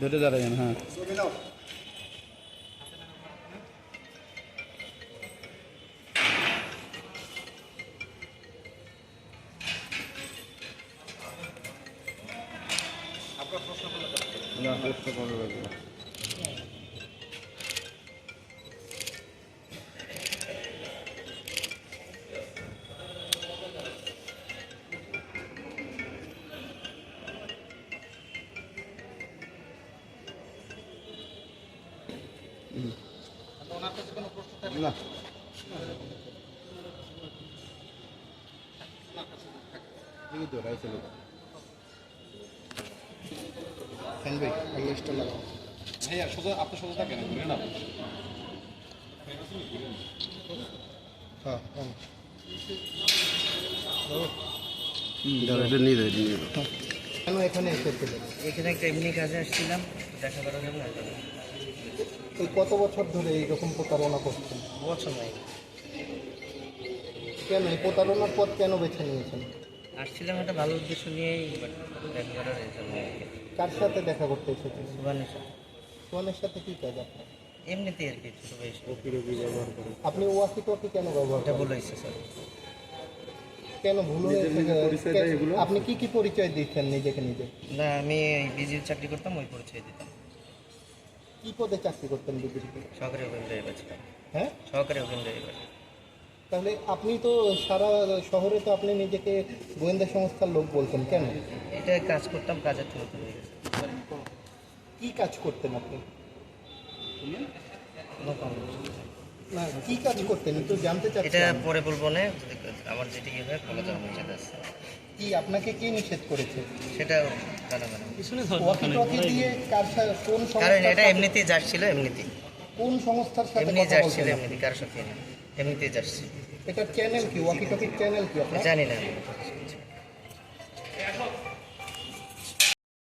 ধরে দাঁড়াবেন হ্যাঁ। না প্রশ্ন করা লাগবে না। ভাইয়া সোজা আপনি সোজা থাকেন ঘুরে না হ্যাঁ হ্যাঁ। কেন এখানে একটা এমনি কাজে আসছিলাম দেখা করার জন্য। এই কত বছর ধরে এইরকম প্রতারণা করছেন? বছর নাই কেন? এই প্রতারণার পথ কেন বেছে নিয়েছেন? আসছিলাম একটা ভালো উদ্দেশ্য নিয়েই বাট দেখা করার জন্য কার সাথে দেখা করতে এসেছেন? সুবানের সাথে। সোহানের সাথে কি কাজ আপনার? এমনিতেই আর কি ছোটো বয়সে আপনি ওয়াকি টোয়াকি কেন ব্যবহার এটা করেন? বলে হয়েছে স্যার। কেন ভুল হয়েছে? আপনি কি কি পরিচয় দিচ্ছেন নিজেকে নিজে? না আমি বিজির চাকরি করতাম ওই পরিচয় দিতাম। কি পদে চাকরি করতেন বিজেপিতে সহকারী ওপেন হ্যাঁ ওপেন ড্রাইভার তাহলে আপনি তো সারা শহরে তো আপনি নিজেকে গোয়েন্দা সংস্থার লোক বলতেন কেন? এটা কাজ করতাম কাজের থেকে কি কাজ করতেন আপনি? না কি কাজ করতেন? একটু জানতে এটা পরে বলব না আমার যেটি কি হয় বলে কি আপনাকে কে নিষেধ করেছে? সেটা দিয়ে কার সা- কোন কারণ এটা এমনিতেই যাচ্ছিল এমনিতেই। কোন সংস্থার সাথে এমনি যাচ্ছিল এমনিতেই কারোর সাথে এমনিতেই যাচ্ছি এটা চ্যানেল কি? ওয়াকি টকির চ্যানেল কি জানি না। আমি।